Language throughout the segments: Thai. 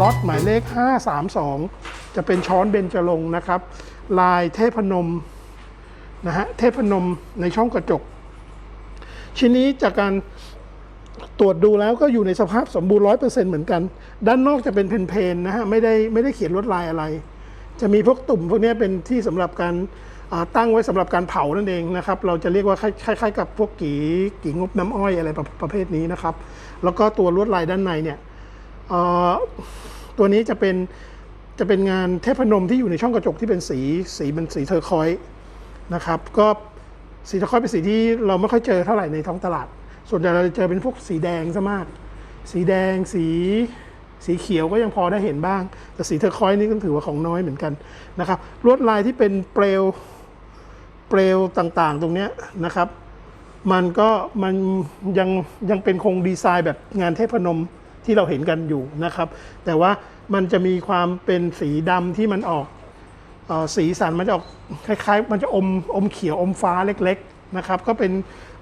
ล็อตหมายเลข 532 จะเป็นช้อนเบญจรงค์นะครับ ลายเทพนมนะฮะเทพนมในช่องกระจก ชิ้นนี้จากการตรวจดูแล้วก็อยู่ในสภาพสมบูรณ์ร้อยเปอร์เซ็นต์เหมือนกัน ด้านนอกจะเป็นเพนๆนะฮะไม่ได้ไม่ได้เขียนลวดลายอะไร จะมีพวกตุ่มพวกนี้เป็นที่สำหรับการตั้งไว้สำหรับการเผานั่นเองนะครับ เราจะเรียกว่าคล้ายคล้ายๆกับพวกกีกีงบน้ำอ้อยอะไรประประเภทนี้นะครับ แล้วก็ตัวลวดลายด้านในเนี่ย ตัวนี้จะเป็นจะเป็นงานเทพนมที่อยู่ในช่องกระจกที่เป็นสีสีเป็นสีเทอร์คอยส์นะครับ ก็สีเทอร์คอยเป็นสีที่เราไม่ค่อยเจอเท่าไหร่ในท้องตลาด ส่วนใหญ่เราจะเจอเป็นพวกสีแดงซะมาก สีแดงสีสีเขียวก็ยังพอได้เห็นบ้าง แต่สีเทอร์คอยส์นี่ก็ถือว่าของน้อยเหมือนกันนะครับลวดลายที่เป็นเปลวเปลวต่างๆ ตรงนี้นะครับ มันก็มันยังยังเป็นคงดีไซน์แบบงานเทพนม ที่เราเห็นกันอยู่นะครับ แต่ว่ามันจะมีความเป็นสีดำที่มันออกออสีสันมันจะออกคล้ายๆ มันจะอมอมเขียวอมฟ้าเล็กๆนะครับก็เป็น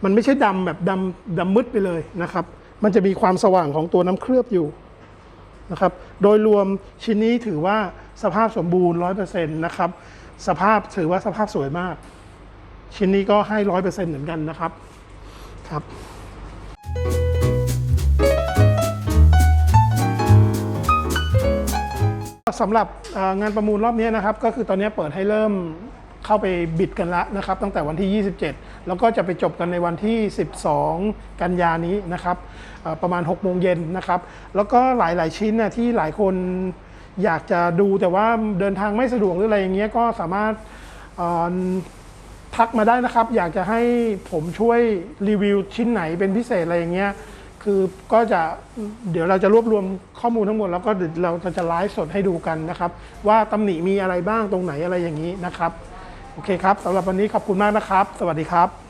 มันไม่ใช่ดำแบบดำดำมืดไปเลยนะครับ มันจะมีความสว่างของตัวน้ำเคลือบอยู่นะครับโดยรวมชิ้นนี้ถือว่าสภาพสมบูรณ์ร้อยเปอร์เซ็นต์นะครับสภาพถือว่าสภาพสวยมาก ชิ้นนี้ก็ให้ร้อยเปอร์เซ็นต์เหมือนกันนะครับครับ สำหรับงานประมูลรอบนี้นะครับก็คือตอนนี้เปิดให้เริ่มเข้าไปบิดกันล้วนะครับตั้งแต่วันที่ 27 แล้วก็จะไปจบกันในวันที่ 12 กันยานี้นะครับประมาณ 6 โมงเย็นนะครับ แล้วก็หลาย ๆ ชิ้นนะที่หลายคนอยากจะดูแต่ว่าเดินทางไม่สะดวกหรืออะไรอย่างเงี้ยก็สามารถทักมาได้นะครับ อยากจะให้ผมช่วยรีวิวชิ้นไหนเป็นพิเศษอะไรอย่างเงี้ย คือก็จะเดี๋ยวเราจะรวบรวมข้อมูลทั้งหมด แล้วก็เราจะไลฟ์สดให้ดูกันนะครับ ว่าตำหนิมีอะไรบ้างตรงไหนอะไรอย่างนี้นะครับ โอเคครับสำหรับวันนี้ขอบคุณมากนะครับ สวัสดีครับ